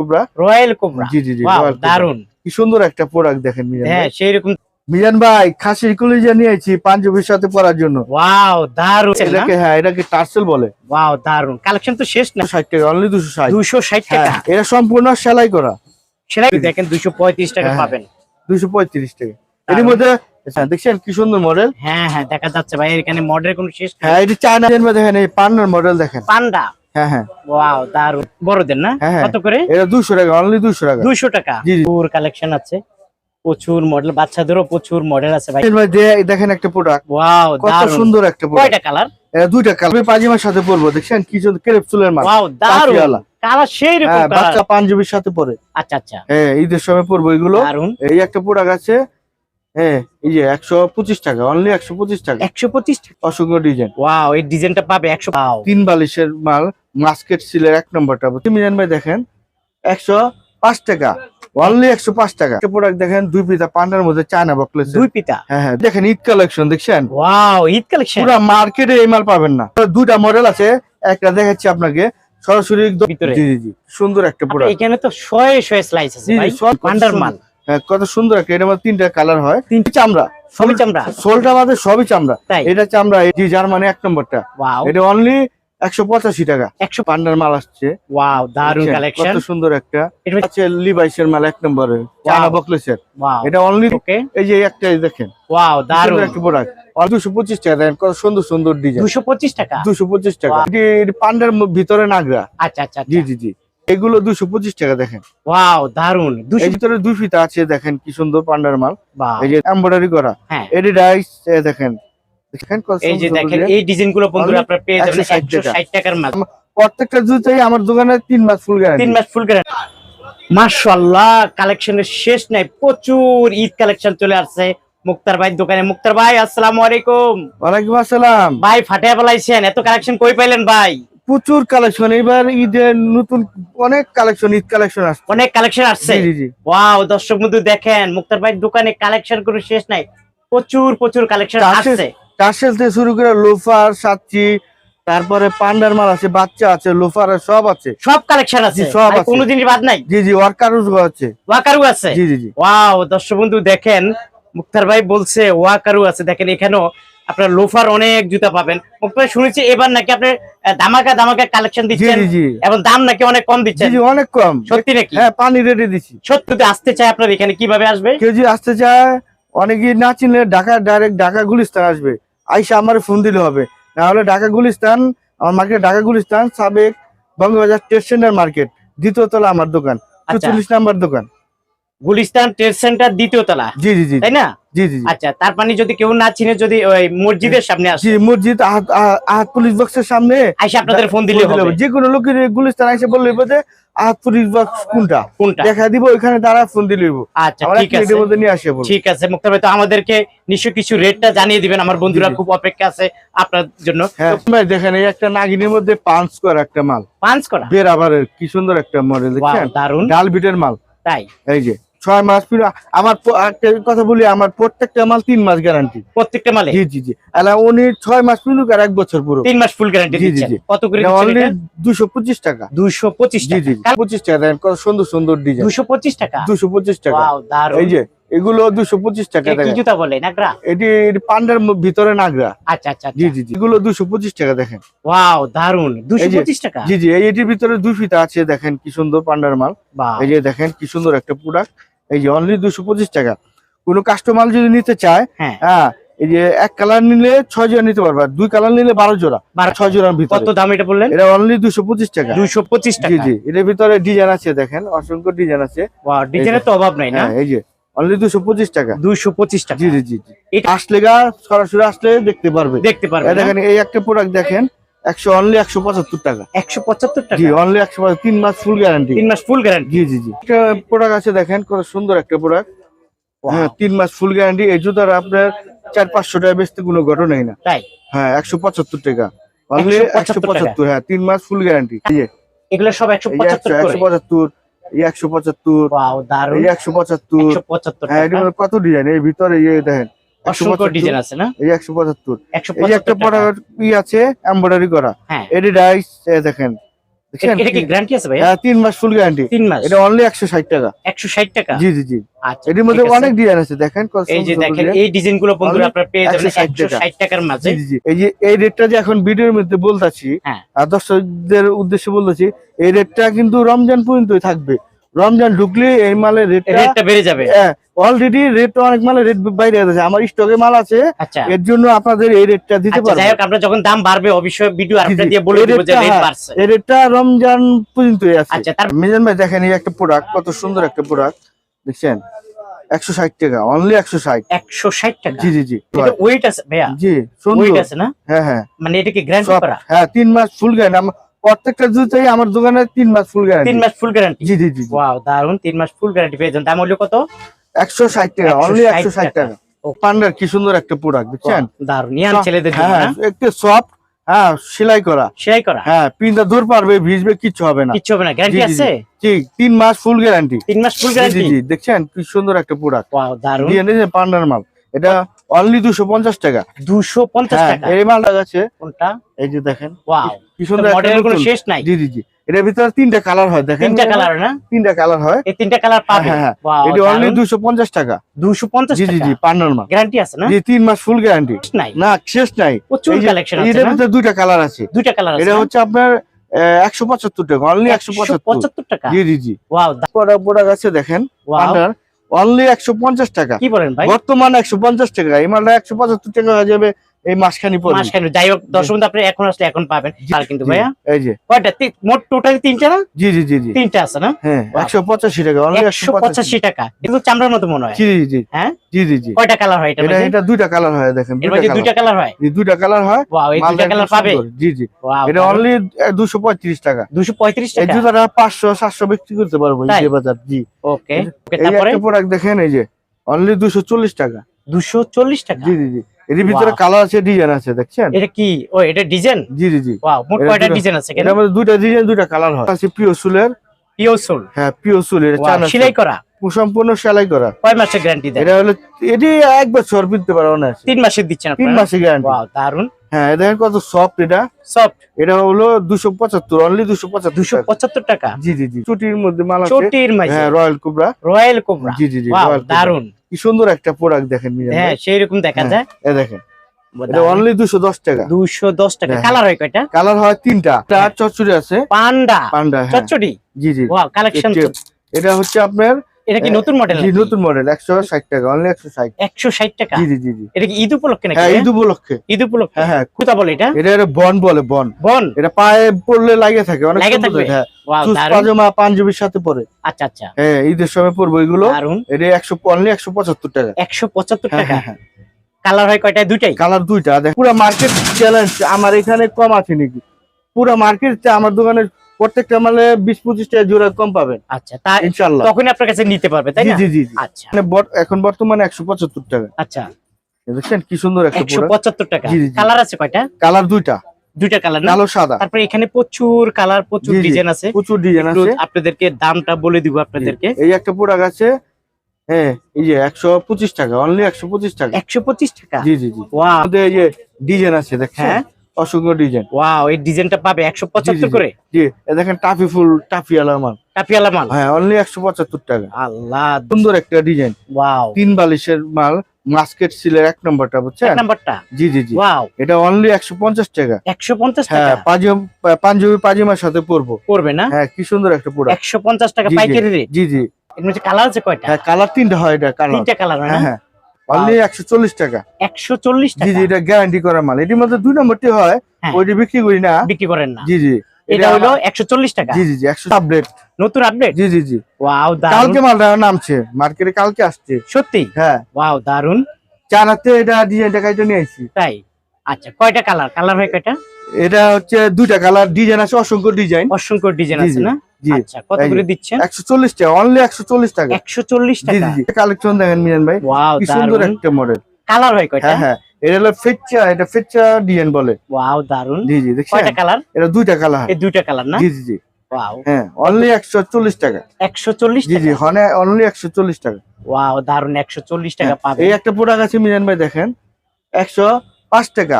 কুবরা? Royal cobra. জি জি জি। দারুণ কি সুন্দর একটা প্রোডাক্ট দেখেন মিজান হ্যাঁ সেই রকম মিজান ভাই খাসির কলিজা নিয়েছি পাঞ্জাবির সাথে পরার জন্য। ওয়াও দারুণ এটাকে হ্যাঁ এটাকে টার্সেল বলে। ওয়াও দারুণ কালেকশন তো শেষ না। ষাট টাকা অনলি দুশো ষাট। দুশো ষাট হ্যাঁ টাকা। এটা সম্পূর্ণ সেলাই করা। সেলাই দেখেন দুশো পঁয়ত্রিশ টাকা হ্যাঁ। পাবেন। দুশো পঁয়ত্রিশ টাকা। এর মধ্যে আচ্ছা, দেখছেন কি সুন্দর মডেল হ্যাঁ হ্যাঁ দেখা যাচ্ছে ভাই এখানে মডেল কোনো শেষ হ্যাঁ এটা চায়না দেখেন এই পান্ডার মডেল দেখেন। পান্ডা। হ্যাঁ হ্যাঁ। ওয়াও দারুণ বড়দের না? হ্যাঁ, হ্যাঁ। কত করে? এটা টাকা অনলি টাকা। দুশো টাকা। কালেকশন আছে। প্রচুর মডেল বাচ্চাদেরও প্রচুর মডেল আছে ভাই। দেখেন একটা প্রোডাক্ট ওয়াও কত সুন্দর একটা প্রোডাক্ট কয়টা কালার এটা দুইটা কালার পাজিমার সাথে পরবো দেখছেন? কি সুন্দর ক্রেপ চুলের মাল। ওয়াও দারুণ কালার সেই রকম হ্যাঁ বাচ্চা পাঞ্জাবির সাথে পরে। আচ্ছা আচ্ছা। হ্যাঁ ঈদের সময় পরবো এগুলো। এই একটা প্রোডাক্ট আছে হ্যাঁ এই যে একশো পঁচিশ টাকা অনলি একশো পঁচিশ টাকা। একশো পঁচিশ অসংখ্য ডিজাইন ওয়াও এই ডিজাইনটা পাবে একশো তিন বালিশের মাল মাস্কেট সিলের এক নম্বরটা। মিজান ভাই দেখেন একশো পাঁচ টাকা। অনলি একশো পাঁচ টাকা। প্রোডাক্ট দেখেন দুই পিতা পান্ডার মধ্যে চায়না বকলেস দুই পিতা হ্যাঁ হ্যাঁ দেখেন ঈদ কালেকশন দেখছেন? ওয়াও ঈদ কালেকশন পুরো মার্কেটে এই মাল পাবেন না। দুটা মডেল আছে একটা দেখাচ্ছি আপনাকে সরাসরি ভিতরে। জি জি জি সুন্দর একটা প্রোডাক্ট এখানে তো শয়ে শয়ে স্লাইস আছে ভাই। পান্ডার মাল। কত সুন্দর একটা এটা মধ্যে তিনটা কালার হয়। তিনটি। চামড়া। সবই চামড়া। সোলটা বাদে সবই চামড়া। এটা চামড়া এই জি জার্মানি এক নম্বরটা। এটা অনলি একশো পঁচাশি টাকা। একশো পান্ডার মাল আসছে। ওয়াও দারুণ কালেকশন কত সুন্দর একটা। এটা আছে লিভাইসের মাল এক নম্বরে। চায়না বকলেসের এটা অনলি এই যে একটা দেখেন। ওয়াও দারুণ একটা প্রোডাক্ট দুশো পঁচিশ টাকা দেখেন কত সুন্দর সুন্দর ডিজাইন দুশো পঁচিশ টাকা? দুশো পঁচিশ টাকা। এটি এটি পান্ডার ভিতরে নাগরা। আচ্ছা আচ্ছা। জি জি জি। এগুলো দুশো পঁচিশ টাকা দেখেন। ওয়াও দারুণ ভিতরে দুই ফিতা আছে দেখেন কি সুন্দর পান্ডার মাল। এই যে এমব্রয়ডারি করা। হ্যাঁ। এডি ডাইস দেখেন। দেখেন এই যে দেখেন এই ডিজাইনগুলো বন্ধুরা আপনারা পেয়ে যাবেন একশো ষাট টাকার মাল। প্রত্যেকটা জুতাই আমার দোকানে তিন মাস ফুল তিন মাস ফুল গ্যারান্টি মাশাআল্লাহ কালেকশনের শেষ নাই প্রচুর ঈদ কালেকশন চলে আসছে। মুক্তার ভাই দোকানে। মুক্তার ভাই আসসালামু আলাইকুম। ওয়ালাইকুম আসসালাম। ভাই ফাটিয়া বলাইছেন এত কালেকশন কই পাইলেন ভাই? প্রচুর কালেকশন এবার ঈদের নতুন অনেক কালেকশন ঈদ কালেকশন আসছে। অনেক কালেকশন আসছে? ওয়াও দর্শক বন্ধু দেখেন মুক্তার ভাই দোকানে কালেকশন করে শেষ নাই। প্রচুর প্রচুর কালেকশন আসছে। টার্সেল থেকে শুরু করে লোফার সাচ্চি তারপরে পান্ডার মাল আছে বাচ্চা আছে লোফার সব আছে। সব কালেকশন আছে? সব আছে। কোনো জিনিস বাদ নাই? জি জি ওয়ার্কার আছে। ওয়াকারু আছে? জি জি জি। ওয়াও দর্শক বন্ধু দেখেন মুক্তার ভাই বলছে ওয়াকারু আছে। দেখেন এখানেও আপনার লোফার অনেক জুতা পাবেন। শুনেছি এবার নাকি আপনি আহ, ধামাকা ধামাকা কালেকশন দিচ্ছেন এবং দাম নাকি অনেক কম দিচ্ছেন। অনেক কম। সত্যি নাকি? হ্যাঁ পানি রেডি দিছি। সত্যি আসতে চায় আপনার এখানে কীভাবে আসবে? কেউ যদি আসতে চায় অনেকেই না চিনলে ঢাকা ডাইরেক্ট ঢাকা গুলিস্তান আসবে। আইসা আমার ফোন দিলে হবে। না হলে ঢাকা গুলিস্তান আমার মার্কেট ঢাকা গুলিস্তান সাবেক বঙ্গবাজার স্টেশনের মার্কেট দ্বিতীয় তলা আমার দোকান আচ্ছা। চল্লিশ নাম্বার দোকান। গুলিস্তান ট্রেড সেন্টার দ্বিতীয় তলা। জি জি জি। তাই না? জি জি জি। আচ্ছা তার মানে যদি কেউ না চিনে যদি ওই মসজিদের সামনে আসে। জি মসজিদ আহাত আহাত- আহাত পুলিশ বক্সের সামনে আইসা আপনাদের ফোন দিলে হবে। হবে। যে কোনো লোকের গুলিস্তান এসে বললে যে আহাত পুলিশ বক্স কোনটা? কোনটা? দেখা দিব ওইখানে দাঁড়া ফোন দিলে আচ্ছা ঠিক আছে। মধ্যে নিয়ে আসে ঠিক আছে মুক্তার ভাই তো আমাদেরকে নিশ্চয় কিছু রেটটা জানিয়ে দিবেন। আমার বন্ধুরা। খুব অপেক্ষা আছে আপনার জন্য। হ্যাঁ ভাই দেখেন এই একটা নাগিনের মধ্যে পাঁচ করা একটা মাল। পাঁচ করা? বের আবারের কি সুন্দর একটা মডেল দেখছেন? দারুণ ডাল বিটের মাল। তাই? এই যে ছয় মাস পিছু আমার কথা বলি আমার প্রত্যেকটা মাল তিন মাস গ্যারান্টি প্রত্যেকটা মালে? জি জি জি। উনি ছয় মাস পিছু আর এক বছর পুরো তিন মাস ফুল গ্যারান্টি জি, জি, জি। কত করে অনলি দুশো পঁচিশ টাকা। দুশো পঁচিশ জি জি পঁচিশ টাকা কত সুন্দর সুন্দর ডিজাইন দুশো পঁচিশ টাকা? দুশো পঁচিশ টাকা। এই যে এগুলো দুশো পঁচিশ টাকা দেখেন। জুতা বলে নাগরা? এটি পান্ডার ভিতরে নাগরা। আচ্ছা আচ্ছা জি জি জি। এগুলো দুশো পঁচিশ টাকা দেখেন। ওয়াও দারুণ দুশো পঁচিশ টাকা? জি জি এই এটির ভিতরে দুই ফিতা আছে দেখেন কি সুন্দর পান্ডার মাল। এই যে দেখেন কি সুন্দর একটা প্রোডাক্ট এই যে অনলি দুশো পঁচিশ টাকা। কোনো কাস্টমার যদি নিতে চায় হ্যাঁ। হ্যাঁ এই যে এক কালার নিলে ছয় জোড়া নিতে পারবে দুই কালার নিলে বারো জোড়া বারো- ছয় জোড়ার কত ভিতরে দাম এটা বললেন? এটা অনলি দুশো পঁচিশ টাকা। দুশো পঁচিশ জি জি এটার ভিতরে ডিজাইন আছে দেখেন অসংখ্য ডিজাইন আছে। ডিজাইনের তো অভাব নাই না? হ্যাঁ এই যে অনলি দুশো পঁচিশ টাকা। দুশো পঁচিশ টাকা। জি জি জি জি। আসলে গা সরাসরি আসলে দেখতে পারবে। দেখতে এই পারবেন দেখেন এই একটা প্রোডাক্ট দেখেন। একশো অনলি একশো পঁচাত্তর টাকা। একশো পঁচাত্তর টাকা? জি অনলি একশো তিন মাস ফুল গ্যারান্টি তিন মাস ফুল গ্যারান্টি জি জি জি। একটা প্রোডাক্ট আছে দেখেন কত সুন্দর একটা প্রোডাক্ট হ্যাঁ তিন মাস ফুল গ্যারান্টি এই জুতার আপনার চার পাঁচশো টাকা বেচতে কোনো ঘটনাই না। তাই? হ্যাঁ একশো পঁচাত্তর টাকা। অনলি একশো পঁচাত্তর হ্যাঁ তিন মাস ফুল গ্যারান্টি এগুলো সব একশো পঁচাত্তর একশো পঁচাত্তর একশো পঁচাত্তর এই একশো পঁচাত্তর। একশো হ্যাঁ কত ডিজাইন এই ভিতরে এই দেখেন অসংখ্য ডিজাইন আছে না? এই একটা প্রোডাক্ট ই আছে এমব্রয়ডারি করা। হ্যাঁ। এডি ডাইস দেখেন। এটা কি গ্যারান্টি আছে ভাইয়া? হ্যাঁ তিন মাস ফুল গ্যারান্টি মাস। এটা অনলি একশো ষাট টাকা। জি জি জি। আচ্ছা এটির মধ্যে অনেক ডিজাইন আছে দেখেন এই যে দেখেন এই ডিজাইনগুলো বন্ধুরা আপনারা পেয়ে যাবেন 160 ষাট টাকার মাঝে। জি জি জি। এই যে এই রেটটা যে এখন ভিডিওর মধ্যে বলতাছি হ্যাঁ। আর দর্শকদের উদ্দেশ্যে বলতেছি এই রেটটা কিন্তু রমজান পর্যন্তই থাকবে। রমজান ঢুকলে এই মালের রেটটা বেড়ে যাবে। অলরেডি রেট অনেক মালের রেট বাইরে আছে আমার স্টকে মাল আছে আচ্ছা। এর জন্য আপনাদের এই রেটটা দিতে আচ্ছা পারব। যাই হোক আমরা যখন দাম বাড়বে অবশ্যই ভিডিও জি, আপনারা জি। দিয়ে বলে দিব যে রেট হ্যাঁ। বাড়ছে। এই রেটটা রমজান পর্যন্তই আছে। আচ্ছা তার মিজান ভাই দেখেন এই একটা প্রোডাক্ট কত সুন্দর একটা প্রোডাক্ট দেখছেন? একশো ষাট টাকা অনলি একশো ষাট। একশো ষাট টাকা? জি জি জি এটা ওয়েট আছে ভাইয়া? জি ওয়েট আছে না? হ্যাঁ হ্যাঁ। মানে এটা কি গ্যারান্টি করা? হ্যাঁ তিন মাস ফুল গ্যারান্টি প্রত্যেকটা জুতাই আমার দোকানে তিন মাস ফুল তিন মাস ফুল গ্যারান্টি জি জি জি ওয়াও দারুণ তিন মাস ফুল গ্যারান্টি পেয়ে যান। দাম হলো কত? একশো ষাট টাকা অনলি একশো ষাট টাকা। ও। পান্ডার কি সুন্দর একটা প্রোডাক্ট Wow, দারুণ ইয়ান ছেলেদের হ্যাঁ একটু সফট হ্যাঁ সেলাই করা। সেলাই করা? হ্যাঁ পিনটা দূর পারবে ভিজবে কিচ্ছু হবে না। কিচ্ছু হবে না গ্যারান্টি জি, জি, জি। আছে ঠিক তিন মাস ফুল গ্যারান্টি তিন মাস ফুল গ্যারান্টি জি দেখছেন কি সুন্দর একটা প্রোডাক্ট ওয়াও দারুণ পান্ডার মাল। এটা অনলি দুশো পঞ্চাশ টাকা। দুশো পঞ্চাশ হ্যাঁ টাকা? এই মালটা আছে। কোনটা? এই যে দেখেন। ওয়াও কি সুন্দর মডেলের কোনো শেষ নাই। জি জি জি। এটার ভিতরে তিনটা কালার হয় দেখেন। তিনটা কালার না? তিনটা কালার হয়। এই তিনটা কালার পাবে। ওয়াও এটা অনলি দুশো পঞ্চাশ টাকা। দুশো পঞ্চাশ জি জি জি মাল। গ্যারান্টি আছে না? জি তিন মাস ফুল গ্যারান্টি নাই? না শেষ নাই। প্রচুর কালেকশন আছে এটার ভিতরে দুইটা কালার আছে। দুইটা কালার আছে এটা হচ্ছে আপনার একশো পঁচাত্তর টাকা অনলি একশো পঁচাত্তর। পঁচাত্তর টাকা? জি জি জি। ওয়াও প্রোডাক্ট আছে দেখেন? পান্ডার অনলি একশো পঞ্চাশ টাকা। কি বলেন ভাই? বর্তমানে একশো পঞ্চাশ টাকা। এই মালটা একশো পঁচাত্তর টাকা হয়ে যাবে। এই মাসখানি পরে। মাসখানে যাই হোক দর্শক আপনি এখন আসলে এখন পাবেন। আর কিন্তু ভাইয়া এই যে। কয়টা? মোট টোটাল তিনটা না? জি জি জি জি। তিনটা আছে না? হ্যাঁ Wow. একশো পঁচাশি টাকা অনলি একশো পঁচাশি। টাকা। কিন্তু চামড়ার মতো মনে হয়। জি জি জি। হ্যাঁ? জি জি জি। কয়টা কালার হয় এটা এটা এটা দুইটা কালার হয় দেখেন দুইটা কালার। হয়? জি দুইটা কালার হয় ওয়াও এই দুইটা কালার পাবে? জি জি। এটা অনলি দুশো পঁয়ত্রিশ টাকা। দুশো পঁয়ত্রিশ এই টাকা? জুতাটা পাঁচশো সাতশো বিক্রি করতে পারব এই বাজার জি। ওকে ওকে তারপরে? প্রোডাক্ট দেখেন এই যে অনলি দুশো চল্লিশ টাকা। দুশো চল্লিশ টাকা? জি জি জি। এর ভিতরে কালার আছে ডিজাইন আছে দেখছেন? এটা কি? ও এটা ডিজাইন জি জি জি। ওয়াও মোট কয়টা ডিজাইন আছে এটার মধ্যে দুইটা ডিজাইন দুইটা কালার হয়। আছে পিও সুলের পিও সোল হ্যাঁ পিওর সুল এটা চায়না সেলাই করা? সম্পূর্ণ সেলাই করা। কয় মাসের গ্যারান্টি দেন? এটা হলো এটি এক বছর পিনতে পারো না তিন মাসের দিচ্ছেন তিন আপনারা? মাসে গ্যারান্টি ওয়াও দারুণ হ্যাঁ দেখেন কত সফট এটা। সফট এটা হলো দুশো পঁচাত্তর অনলি দুশো পঁচাত্তর দুশো টাকা। পঁচাত্তর টাকা? জি জি জি। চুটির মধ্যে মাল আছে। চটির হ্যাঁ রয়্যাল কুবরা। Royal Cobra. জি জি জি ওয়াও দারুণ কি সুন্দর একটা প্রোডাক্ট দেখেন মিজান হ্যাঁ সেই রকম দেখা হ্যাঁ। যায়। এ দেখেন। এটা অনলি দুশো দশ টাকা। দুশো দশ টাকা। হ্যাঁ। কালার হয়। কয়টা? কালার হয় তিনটা। একটা চচ্চড়ি আছে। পান্ডা। পান্ডা হ্যাঁ। চচ্চড়ি? জি জি। ওয়াও কালেকশন এটা হচ্ছে আপনার এটা কি নতুন মডেল জি নতুন মডেল একশো ষাট টাকা অনলি একশো ষাট। একশো ষাট টাকা? জি জি জি এটা কি ঈদ উপলক্ষে নাকি? হ্যাঁ ভাইয়া? ঈদ উপলক্ষে। ঈদ উপলক্ষে? হ্যাঁ হ্যাঁ। কোথা বলে এটা? এটা বন বলে বন। বন? এটা পায়ে পড়লে লাগে থাকে অনেক সুন্দর হ্যাঁ। পাজামা পাঞ্জাবির সাথে পরে। আচ্ছা আচ্ছা। হ্যাঁ ঈদের সময় পরবো এগুলো। এটা অনলি টাকা। একশো পঁচাত্তর হ্যাঁ টাকা? হ্যাঁ হ্যাঁ। কালার হয় কয়টা দুইটাই? কালার দুইটা। দেখ পুরো মার্কেট চ্যালেঞ্জ আমার এখানে কম আছে নাকি? পুরো মার্কেট আমার দোকানে প্রত্যেকটা মালে বিশ পঁচিশ টাকা জোড়া কম পাবেন। আচ্ছা তা ইনশাল্লাহ। তখন আপনার কাছে নিতে পারবে তাই জি জি। আচ্ছা। মানে এখন বর্তমানে একশো পঁচাত্তর টাকা। আচ্ছা। দেখছেন কি সুন্দর একটা একশো পঁচাত্তর টাকা। কালার আছে কয়টা? কালার দুইটা। দুইটা কালার কালো সাদা। তারপরে এখানে প্রচুর কালার প্রচুর। ডিজাইন আছে। প্রচুর ডিজাইন আছে। আপনাদেরকে দামটা বলে দিব আপনাদেরকে। এই একটা প্রোডাক্ট আছে হ্যাঁ এই যে একশো পঁচিশ টাকা অনলি একশো পঁচিশ টাকা। একশো পঁচিশ টাকা? জি জি জি। ওয়াও আমাদের এই যে ডিজাইন আছে দেখছেন? হ্যাঁ। অসংখ্য ডিজাইন। ওয়াও এই ডিজাইনটা পাবে একশো পঁচাত্তর জি। করে? জি এ দেখেন টাফি ফুল টাফি আলা মাল। কাপিয়ালা মাল? হ্যাঁ অনলি একশো পঁচাত্তর টাকা। আল্লাহ। সুন্দর একটা ডিজাইন। ওয়াও তিন বালিশের মাল মাস্কেট সিলের এক নম্বরটা এক বুঝছেন নাম্বারটা? জি জি জি। ওয়াও এটা অনলি একশো পঞ্চাশ টাকা। একশো পঞ্চাশ হ্যাঁ টাকা? পাঞ্জাব পাঞ্জাবি পাজিমার সাথে পরবো। পড়বে না? হ্যাঁ কি সুন্দর একটা প্রোডাক্ট একশো পঞ্চাশ টাকা জি, জি। পাইকারি রেট জি জি। এর মধ্যে কালার আছে কয়টা? হ্যাঁ কালার তিনটা হয় এটা কালার। তিনটা কালার হয় হ্যাঁ হ্যাঁ। অনলি একশো চল্লিশ টাকা। একশো চল্লিশ জি জি এটা গ্যারান্টি করা মাল। এটির মধ্যে দুই নম্বরটি হয় হ্যাঁ। ওইটি বিক্রি করি না। বিক্রি করেন না। জি জি। এটা হলো আমার- একশো চল্লিশ টাকা। জি জি জি একশো আপডেট নতুন আপডেট জি জি জি। ওয়াও দারুণ কালকে মালটা নামছে। মার্কেটে কালকে আসছে। সত্যি? হ্যাঁ। ওয়াও দারুণ চানাতে এটা ডিজাইনটা কাইটা নিয়ে তাই? আচ্ছা কয়টা কালার কালার হয় কয়টা? এটা হচ্ছে দুইটা কালার ডিজাইন আছে অসংখ্য ডিজাইন অসংখ্য ডিজাইন আছে না? আচ্ছা কত করে দিচ্ছেন? একশো চল্লিশ টাকা অনলি একশো চল্লিশ টাকা। জি জি কালেকশন দেখেন ভাই। কি সুন্দর দারুণ একটা মডেল কালার হয় কয়টা? হ্যাঁ হ্যাঁ। এটা হলো ফেচ্চা এটা ফেচ্চা ডিজাইন বলে। ওয়াও দারুণ জি জি দেখছেন? কয়টা কালার এটা দুইটা কালার এই দুইটা কালার না? জি জি জি। ওয়াও। হ্যাঁ অনলি টাকা। একশো চল্লিশ জি জি হনে অনলি একশো চল্লিশ টাকা। ওয়াও দারুণ একশো চল্লিশ টাকা পাবে এই একটা প্রোডাক্ট আছে মিজান ভাই দেখেন। একশো পাঁচ টাকা।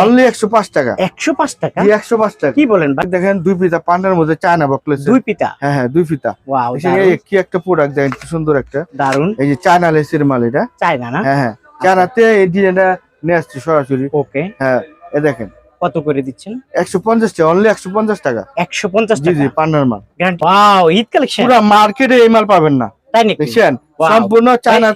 অনলি একশো পাঁচ টাকা। একশো পাঁচ টাকা? একশো পাঁচ টাকা। কি বলেন ভাই? দেখেন দুই পিতা পান্ডার মধ্যে চায়না বকলেস দুই পিতা হ্যাঁ হ্যাঁ দুই পিতা কি একটা প্রোডাক্ট দেখেন সুন্দর একটা। দারুণ এই যে চায়না লেসের মাল এটা। চাই না? না হ্যাঁ। হ্যাঁ চায়নাতে এই ডিজাইনটা নিয়ে আসছি সরাসরি। ওকে হ্যাঁ এ দেখেন। কত করে দিচ্ছেন? একশো পঞ্চাশ টাকা অনলি একশো পঞ্চাশ টাকা। একশো পঞ্চাশ জি জি পান্ডার মাল। Guarantee wow Eid collection. পুরো মার্কেটে এই মাল পাবেন না। তাই নাকি? সম্পূর্ণ চায়না চায়না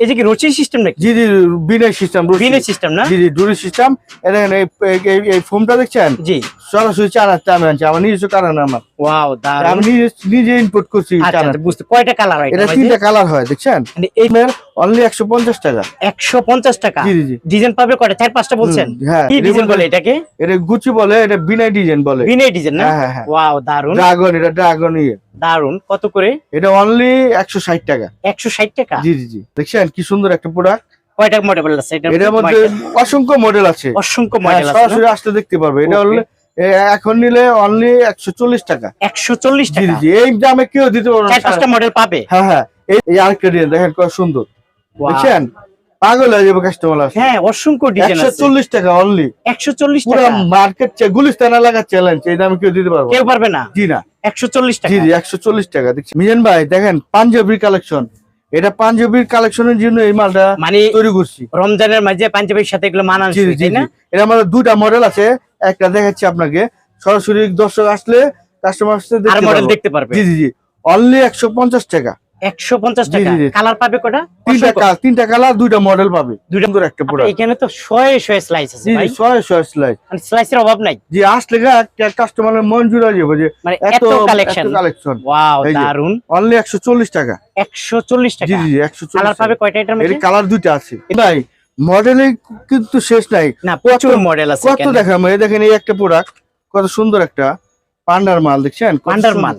এই যে কি রোচি সিস্টেম নাকি? জি জি বিনয় সিস্টেম বিনের সিস্টেম না? জি জি ডুরি সিস্টেম দেখেন এই এই- এই- এই ফোমটা দেখছেন? জি। সরাসরি চায়নাতে আমি আনছি আমার নিজস্ব কারণ আমার। ওয়াও দারুণ আমি নিজে নিজে ইনপুট করছি আচ্ছা আচ্ছা, বুঝতে কয়টা কালার হয় এটা তিনটা কালার হয় দেখছেন? এই অনলি একশো পঞ্চাশ টাকা। একশো পঞ্চাশ টাকা? জি জি ডিজাইন পাবে কয়টা চার পাঁচটা বলছেন? হ্যাঁ কি ডিজাইন বলে এটাকে? এটা গুচি বলে এটা বিনয় ডিজাইন বলে। বিনয় ডিজাইন না? হ্যাঁ হ্যাঁ হ্যাঁ। ওয়াও দারুণ ড্রাগন এটা ড্রাগন ইয়ে। দারুণ কত করে? এটা অনলি একশো ষাট টাকা। একশো ষাট টাকা? জি জি জি। দেখছেন কি সুন্দর একটা প্রোডাক্ট কয়টা মডেল আছে? এটা এটার মধ্যে অসংখ্য মডেল আছে। অসংখ্য হ্যাঁ, মডেল আছে সরাসরি আসতে দেখতে পারবে। এটা. হলো এখন নিলে অনলি একশো চল্লিশ টাকা। একশো চল্লিশ টাকা? এই দামে কেউ দিতে পারবে মডেল পাবে? হ্যাঁ হ্যাঁ এই- আরেকটা ডিজাইন দেখেন কত সুন্দর. দেখছেন? পাগল হয়ে যাবে কাস্টমার হ্যাঁ অসংখ্য ডিজাইন একশো আছে চল্লিশ টাকা অনলি একশো চল্লিশ পুরো টাকা? মার্কেট গুলিস্তান এলাকার চ্যালেঞ্জ এই দামে কেউ দিতে পারব। কেউ পারবে না? জি না। একশো চল্লিশ টাকা জি জি একশো চল্লিশ টাকা দেখছি মিজান ভাই দেখেন পাঞ্জাবি কালেকশন এটা পাঞ্জাবির কালেকশনের জন্য এই মালটা মানে তৈরি করছি। রমজানের মাঝে পাঞ্জাবির সাথে এগুলো মানানসই তাই না? এটা আমাদের দুটা মডেল আছে। একটা দেখাচ্ছি আপনাকে। সরাসরি দর্শক আসলে কাস্টমার আসলে আর মডেল দেখতে পারবে। জি জি জি। অনলি একশো পঞ্চাশ টাকা। একশো পঞ্চাশ টাকা। কালার পাবে কটা? তিনটা কালার তিনটা কালার দুইটা মডেল পাবে। দুইটা- একটা এখানে তো শয়ে শয়ে স্লাইস আছে ভাই। ছয় মানে স্লাইসের অভাব নাই। জি আসলে কাস্টমারের মন জুড়ে যাবে যে মানে এত কালেকশন কালেকশন ওয়াও দারুণ অনলি টাকা। জি জি কালার পাবে কয়টা এটার এর কালার দুইটা আছে। মডেলে কিন্তু শেষ নাই। না প্রচুর মডেল আছে কত দেখাম এই দেখেন এই একটা প্রোডাক্ট কত সুন্দর একটা পান্ডার মাল দেখছেন? পান্ডার মাল।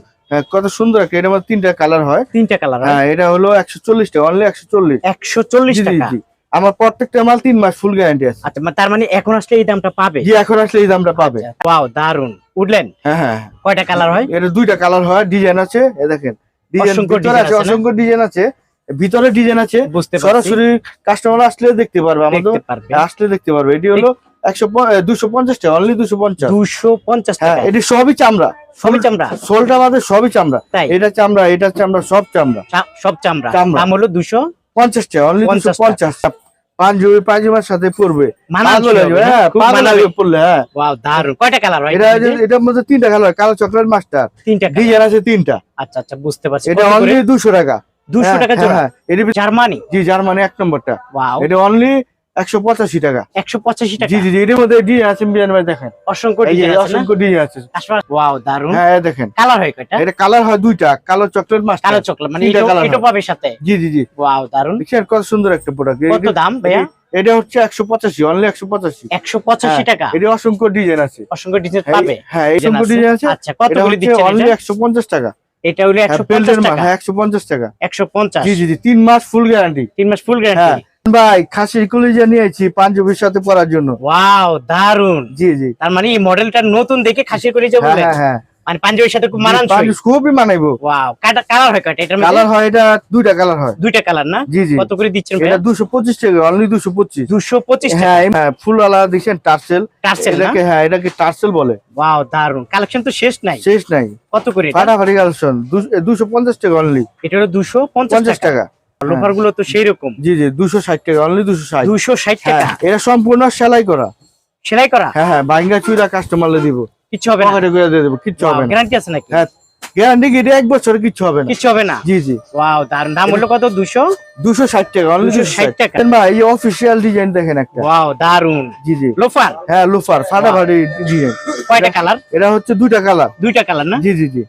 কত সুন্দর একটা এটার মধ্যে তিনটা কালার হয়। তিনটা কালার হ্যাঁ। এটা হলো একশো চল্লিশ টাকা অনলি একশো চল্লিশ। একশো চল্লিশ টাকা। আমার প্রত্যেকটা মাল তিন মাস ফুল গ্যারান্টি আছে। আচ্ছা তার মানে এখন আসলে এই দামটা পাবে? জি এখন আসলে এই দামটা পাবে। ওয়াও দারুণ উঠলেন? হ্যাঁ হ্যাঁ হ্যাঁ। কয়টা কালার হয়? এটা দুইটা কালার হয় ডিজাইন আছে এ দেখেন। ডিজাইন আছে অসংখ্য ডিজাইন আছে ভিতরে ডিজাইন আছে। সরাসরি কাস্টমার আসলে দেখতে পারবে আমাদের আসলে দেখতে পারবে। এটি হলো সবই চামড়া। সবই চামড়া। সোলটা আমাদের সবই চামড়া। এটা চামড়া এটা চামড়া সব চামড়া। সব চামড়া। চামড়া। দাম হলো দুশো পঞ্চাশ টাকা অনলি দুশো পঞ্চাশ পাঞ্জাবি পায়জামার সাথে পরবে। মানানসই পাগল হয়ে? হ্যাঁ দারুণ কয়টা কালার এটা এটার মধ্যে? তিনটা কালার কালো চকলেট মাস্টার। তিনটা ডিজাইন আছে তিনটা। আচ্ছা আচ্ছা বুঝতে পারছি। এটা অনলি দুশো টাকা। দুশো হ্যাঁ, টাকা হ্যাঁ, জার্মানি? জি জার্মানি এক নম্বরটা। এটা অনলি একশো পঁচাশি টাকা। টাকা? জি জি মধ্যে ডিজাইন আছে ভাই দেখেন। অসংখ্য ডিজাইন আছে অসংখ্য ডিজাইন আছে। ওয়াও দারুণ হ্যাঁ দেখেন। কালার হয় কয়টা? এটা কালার হয় দুইটা কালো চকলেট মাস্টার কালো চকলেট মানে তিনটা এটাও- colour এটাও। পাবে সাথে? জি জি জি। ওয়াও দারুণ দেখছেন কত সুন্দর একটা প্রোডাক্ট কত দাম ভাইয়া? এটা হচ্ছে একশো পঁচাশি অনলি একশো পঁচাশি। একশো পঁচাশি টাকা? এটা অসংখ্য ডিজাইন আছে। অসংখ্য ডিজাইন হ্যাঁ, পাবে? হ্যাঁ এই অসংখ্য ডিজাইন আছে। আচ্ছা কতগুলি দিচ্ছেন অনলি টাকা। এটা হলো একশো হ্যাঁ, টাকা। হ্যাঁ একশো পঞ্চাশ। টাকা একশো পঞ্চাশ। জি জি জি তিন মাস ফুল গ্যারান্টি তিন মাস ফুল গ্যারান্টি ভাই খাসির কলিজা নিয়েছি পাঞ্জাবির সাথে পরার জন্য। ওয়াও দারুণ জি জি। তার মানে এই মডেলটা নতুন দেখে খাসির করে হ্যাঁ বলে হ্যাঁ হ্যাঁ। মানে পাঞ্জাবির সাথে খুব মানানসই? পাঞ্জাবি খুবই মানাইবো। ওয়াও কাটা কালার হয় কাটা মধ্যে? কালার হয় এটা দুইটা কালার হয়। দুইটা কালার না? জি জি। কত করে দিচ্ছেন এটা দুশো পঁচিশ টাকা অনলি দুশো পঁচিশ। দুশো পঁচিশ টাকা? হ্যাঁ হ্যাঁ ফুলওয়ালা দেখছেন টার্সেল। টার্সেল এটাকে হ্যাঁ এটাকে টার্সেল বলে। ওয়াও দারুণ কালেকশন তো শেষ নাই? শেষ নাই। কত করে এটা? ফাটাফাটি কালেকশন দুশো পঞ্চাশ টাকা অনলি এটা হলো দুশো পঞ্চাশ পঞ্চাশ টাকা? টাকা। লোফারগুলো তো সেই রকম জি জি দুশো ষাট টাকা অনলি দুশো ষাট। দুশো ষাট হ্যাঁ টাকা? এটা সম্পূর্ণ সেলাই করা। সেলাই করা? হ্যাঁ হ্যাঁ বাইঙ্গা চুইরা কাস্টমারলে দিব। কিছু হবে না? দিয়ে দেবো কিচ্ছু হবে না। গ্যারান্টি আছে নাকি? হ্যাঁ গ্যারান্টি কি? এক বছর কিচ্ছু হবে না। কিছু হবে না? জি জি। ওয়াও দারুণ দাম হলো কত? দুশো? দুশো ষাট টাকা অনলি 260 টাকা। ভাই এই অফিসিয়াল ডিজাইন দেখেন একটা। ওয়াও দারুণ জি জি। লোফার হ্যাঁ লুফার ফাটাফাটি ডিজাইন কয়টা কালার এটা হচ্ছে দুইটা কালার দুইটা কালার না? জি জি জি।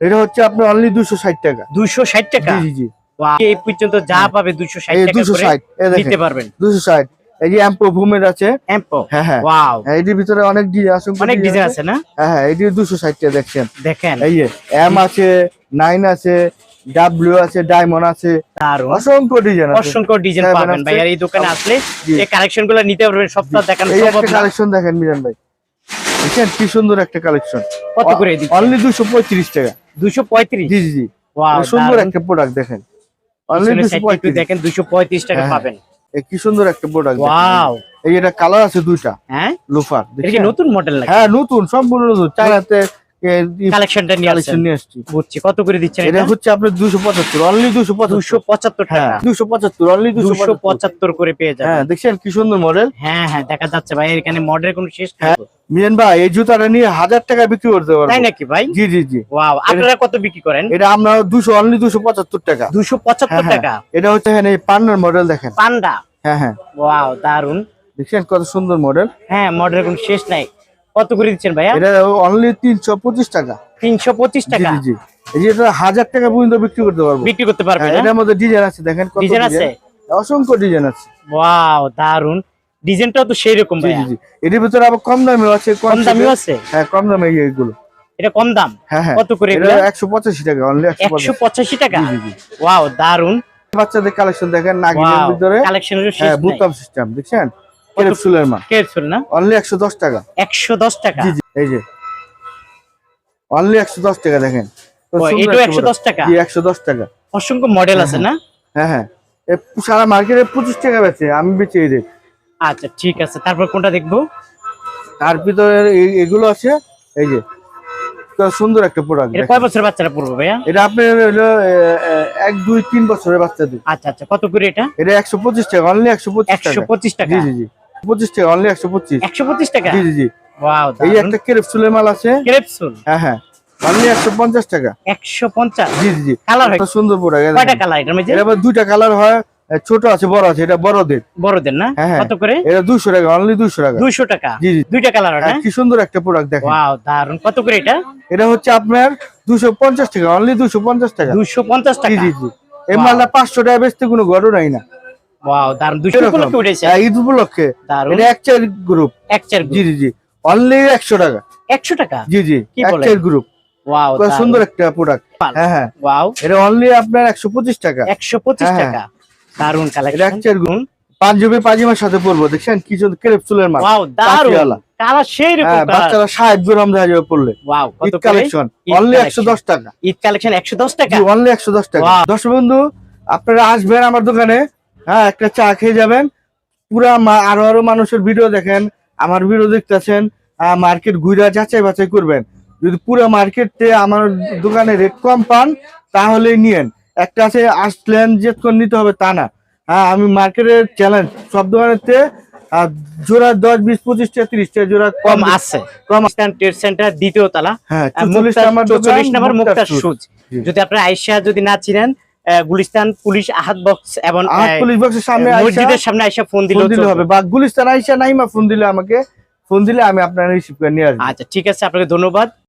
এটা হচ্ছে আপনার অনলি দুশো ষাট টাকা। দুশো ষাট টাকা? জি জি জি। এই পর্যন্ত যা পাবে দুশো ষাট এই টাকা দুশো করে নিতে পারবেন। দুশো ষাট। এই যে অ্যাম্পো ভূমের আছে। এম্পো হ্যাঁ হ্যাঁ। ওয়াও হ্যাঁ, এটির ভিতরে অনেক ডিজাইন অনেক ডিজাইন আছে। না? হ্যাঁ হ্যাঁ এটি দুশো ষাট টাকা দেখছেন। দেখেন। এই যে এম আছে নাইন আছে ডাব্লিউ আছে ডায়মন্ড আছে। অসংখ্য ডিজাইন অসংখ্য ডিজাইন পাবেন আছে। ভাই। আর এই দোকানে আসলে এই কালেকশনগুলো নিতে পারবেন সপ্তাহ দেখানো এই একটা কালেকশন দেখেন ভাই। কি সুন্দর একটা কালেকশন কত করে অনলি টাকা। জি জি ওয়াও সুন্দর একটা প্রোডাক্ট দেখেন। দেখেন দুশো পঁয়ত্রিশ টাকা হ্যাঁ, পাবেন। কি সুন্দর একটা প্রোডাক্ট ওয়াও এই এটা কালার আছে দুইটা। হ্যাঁ? লোফার নতুন মডেল নাকি? হ্যাঁ নতুন সম্পূর্ণ নতুন। কালেকশনটা নিয়ে কালেকশন নিয়ে আসছি। বুঝছি। কত করে দিচ্ছেন এটা হচ্ছে আপনার দুশো পঁচাত্তর অনলি দুশো দুশো পঁচাত্তর পঁচাত্তর হ্যাঁ টাকা। দুশো পঁচাত্তর অনলি দুশো দুশো পঁচাত্তর করে পেয়ে হ্যাঁ দেখছেন কি সুন্দর মডেল হ্যাঁ হ্যাঁ দেখা যাচ্ছে ভাই এখানে মডেলের কোনো শেষ নেই। হ্যাঁ। ভাই এই জুতাটা নিয়ে হাজার টাকা বিক্রি করতে তাই নাকি ভাই? জি জি জি। ওয়াও আপনারা কত বিক্রি করেন? এটা আমরা অনলি টাকা। দুশো পঁচাত্তর হ্যাঁ, টাকা? এটা হচ্ছে এখানে পান্নার মডেল দেখেন। পান্ডা? হ্যাঁ হ্যাঁ। ওয়াও দারুণ দেখছেন কত সুন্দর মডেল হ্যাঁ মডেলের কোনো শেষ নাই। কত করে দিচ্ছেন ভাইয়া? এটা অনলি তিনশো পঁচিশ টাকা। তিনশো পঁচিশ জি টাকা? জি জি। এই যে এটা হাজার টাকা পর্যন্ত বিক্রি করতে পারব। বিক্রি করতে পারবেন হ্যাঁ, এটার মধ্যে ডিজাইন আছে দেখেন কত ডিজাইন আছে? অসংখ্য ডিজাইন আছে। ওয়াও দারুণ ডিজাইনটাও তো সেই রকম জি জি। এটার ভিতরে আবার কম দামেও আছে কম দামিও আছে? হ্যাঁ কম দামে এইগুলো এটা কম দাম? হ্যাঁ হ্যাঁ। কত করে একশো পঁচাশি টাকা অনলি একশো একশো পঁচাশি পঁচাশি টাকা ওয়াও দারুণ বাচ্চাদের কালেকশন দেখেন নাগিনের ভিতরে। কালেকশনের শেষ হ্যাঁ বুতাম সিস্টেম দেখছেন? ক্যাপসুলের মাল কেয়ারফুল না? অনলি একশো দশ টাকা। একশো দশ টাকা? জি জি এই যে। অনলি একশো দশ টাকা দেখেন। এটাও একটা একশো দশ টাকা? জি একশো দশ টাকা। অসংখ্য মডেল আছে না? হ্যাঁ হ্যাঁ। সারা মার্কেটে পঁচিশ টাকা বেচে আমি বেচে এই আচ্ছা ঠিক আছে। তারপর কোনটা দেখব? তার ভিতরে এগুলো আছে এই যে সুন্দর একটা প্রোডাক্ট এটা কয় বছর বাচ্চারা পড়ব ভাইয়া? এটা আপনার হলো এক দুই তিন বছরের বাচ্চাদের আচ্ছা আচ্ছা কত করে এটা? এটা একশো পঁচিশ টাকা অনলি একশো পঁচিশ একশো টাকা পঁচিশ টাকা? জি জি জি। পঁচিশ টাকা অনলি একশো পঁচিশ। একশো পঁচিশ টাকা? জি জি জি। এই একটা ক্রেপসুলের মাল আছে। ক্রেপসুল হ্যাঁ হ্যাঁ। অনলি একশো পঞ্চাশ টাকা। একশো পঞ্চাশ? জি জি জি। কালার হয়? সুন্দর প্রোডাক্ট কয়টা কালার এটা আবার দুইটা কালার হয়। ছোট আছে বড় আছে এটা বড়দের। বড়দের না? হ্যাঁ, হ্যাঁ। কত করে? এটা দুইশো টাকা অনলি দুইশো টাকা। দুইশো টাকা? জি জি। দুইটা কালার হ্যাঁ, কি সুন্দর একটা প্রোডাক্ট দেখেন। ওয়াও দারুণ কত করে এটা? এটা হচ্ছে আপনার দুশো পঞ্চাশ টাকা অনলি দুশো পঞ্চাশ টাকা। দুইশো পঞ্চাশ জি টাকা? জি জি এই মালটা পাঁচশো টাকা বেচতে কোনো ঘটনাই না। ওয়াও দারুণ দুইশো এরকম। উপলক্ষে উঠেছে? ঈদ উপলক্ষে। এটা এক চার গ্রুপ এক চার জি জি জি। অনলি একশো টাকা। একশো টাকা? জি জি। এক? চার গ্রুপ ওয়াও সুন্দর একটা প্রোডাক্ট হ্যাঁ হ্যাঁ। ওয়াও এটা অনলি আপনার একশো পঁচিশ টাকা। একশো পঁচিশ হ্যাঁ, টাকা? দারুণ কালেকশন চার গ্রুপ পাঞ্জাবি পাজিমার সাথে পরবো দেখছেন? কি সুন্দর ক্রেপসুলের মাল। ওয়াও দারুণ কালার সেই রকম হ্যাঁ বাচ্চারা সাহেব গ্রাম দেখা যাবে পড়লে। ওয়াও কত কালেকশন অনলি collection। একশো দশ টাকা। ঈদ কালেকশন একশো দশ টাকা? অনলি একশো দশ টাকা। দর্শক বন্ধু আপনারা আসবেন আমার দোকানে। হ্যাঁ একটা চা খেয়ে যাবেন। পুরা আরও আরও মানুষের ভিডিও দেখেন আমার ভিডিও দেখতেছেন মার্কেট ঘুরে যাচাই বাছাই করবেন। যদি পুরো মার্কেটে আমার দোকানে রেট কম পান তাহলে নিয়েন। একটা আছে আসলেন যে নিতে হবে তা না। হ্যাঁ আমি মার্কেটের চ্যালেঞ্জ সব দোকানেতে জোড়া দশ বিশ জোড়া কম কম আছে। কম ট্রেড সেন্টার দ্বিতীয় তলা। হ্যাঁ চল্লিশ মুক্তার- নাম্বার দোকান, 44 number Muktar Muktar shoes. Shoes যদি আপনারা আইসা যদি না চিনেন গুলিস্তান পুলিশ আহাত বক্স এবং পুলিশ বক্সের সামনে মসজিদের সামনে আইসা ফোন ফোন দিলে হবে। বা গুলিস্তান আইসা নাইমা ফোন দিলে আমাকে ফোন দিলে আমি আপনার রিসিভ করে নিয়ে আসব। আচ্ছা ঠিক আছে আপনাকে ধন্যবাদ।